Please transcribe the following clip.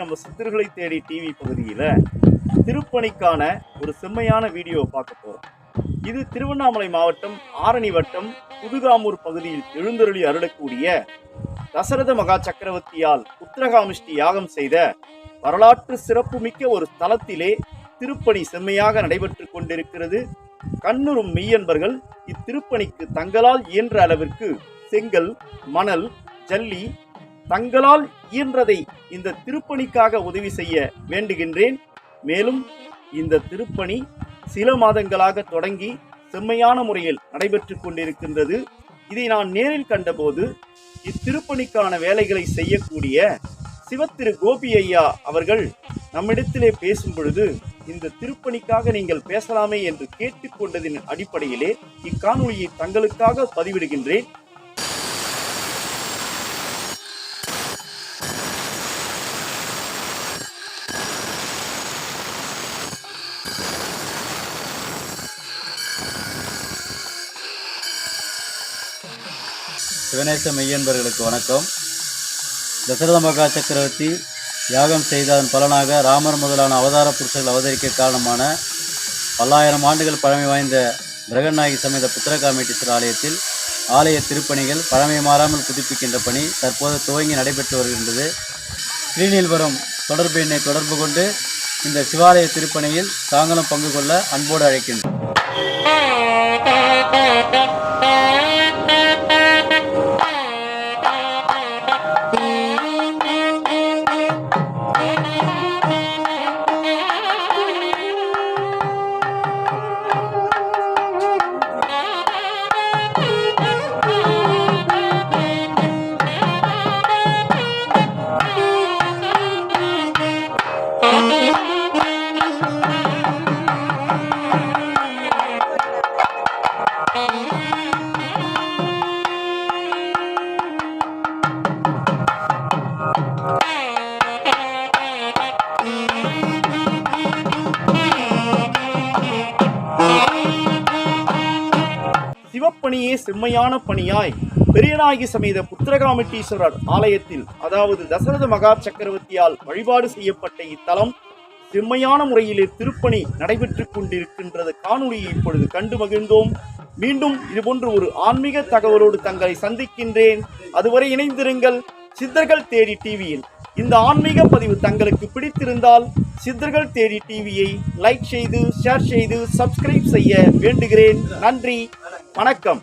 நம்ம சித்தர்களை தேடி டிவி பகுதியில் திருப்பணிக்கான ஒரு செம்மையான வீடியோ பார்க்க போகிறோம் இது திருவண்ணாமலை மாவட்டம் ஆரணி வட்டம் புதுகாமூர் பகுதியில் எழுந்தருளி அருளக்கூடிய தசரத மகா சக்கரவர்த்தியால் உத்தரகாமிஷ்டி யாகம் செய்த வரலாற்று சிறப்புமிக்க ஒரு தலத்திலே திருப்பணி செம்மையாக நடைபெற்று கொண்டிருக்கிறது. கண்ணுறும் மெய்யன்பர்கள் இத்திருப்பணிக்கு தங்களால் இயன்ற அளவிற்கு செங்கல் மணல் ஜல்லி தங்களால் இயன்றதை இந்த திருப்பணிக்காக உதவி செய்ய வேண்டுகின்றேன். மேலும் இந்த திருப்பணி சில மாதங்களாக தொடங்கி செம்மையான முறையில் நடைபெற்று கொண்டிருக்கின்றது. இதை நான் நேரில் கண்டபோது இத்திருப்பணிக்கான வேலைகளை செய்யக்கூடிய சிவத்திரு கோபி ஐயா அவர்கள் நம்மிடத்திலே பேசும் பொழுது இந்த திருப்பணிக்காக நீங்கள் பேசலாமே என்று கேட்டுக்கொண்டதின் அடிப்படையிலே இக்காணொலியை தங்களுக்காக பதிவிடுகின்றேன். சிவநேச மெய்யன்பர்களுக்கு வணக்கம். தசரத மகா சக்கரவர்த்தி யாகம் செய்ததன் பலனாக ராமர் முதலான அவதார புருஷர்கள் அவதரிக்க காரணமான பல்லாயிரம் ஆண்டுகள் பழமை வாய்ந்த பிரகநாயகி சமேத புத்திரகாமேட்டீஸ்வரர் ஆலயத்தில் ஆலய திருப்பணிகள் பழமை மாறாமல் புதுப்பிக்கின்ற பணி தற்போது துவங்கி நடைபெற்று வருகின்றது. ஸ்கிரீனில் வரும் தொடர்பு எண்ணை தொடர்பு கொண்டு இந்த சிவாலய திருப்பணியில் தாங்களும் பங்கு கொள்ள அன்போடு அழைக்கின்றோம். சிவப்பணியே செம்மையான பணியாய். பெரியநாயகி சமேத புத்திரகாமிட்டீஸ்வரர் ஆலயத்தில் அதாவது தசரத மகா சக்கரவர்த்தியால் வழிபாடு செய்யப்பட்ட இத்தலம் செம்மையான முறையிலே திருப்பணி நடைபெற்றுக் கொண்டிருக்கின்றது. காணொலியை இப்பொழுது கண்டு மகிழ்ந்தோம். மீண்டும் இதுபோன்று ஒரு ஆன்மீக தகவலோடு தங்களை சந்திக்கின்றேன். அதுவரை இணைந்திருங்கள். சித்தர்கள் தேடி டிவியில். இந்த ஆன்மீக பதிவு தங்களுக்கு பிடித்திருந்தால் சித்தர்கள் தேடி டிவியை லைக் செய்து ஷேர் செய்து சப்ஸ்கிரைப் செய்ய வேண்டுகிறேன். நன்றி வணக்கம்.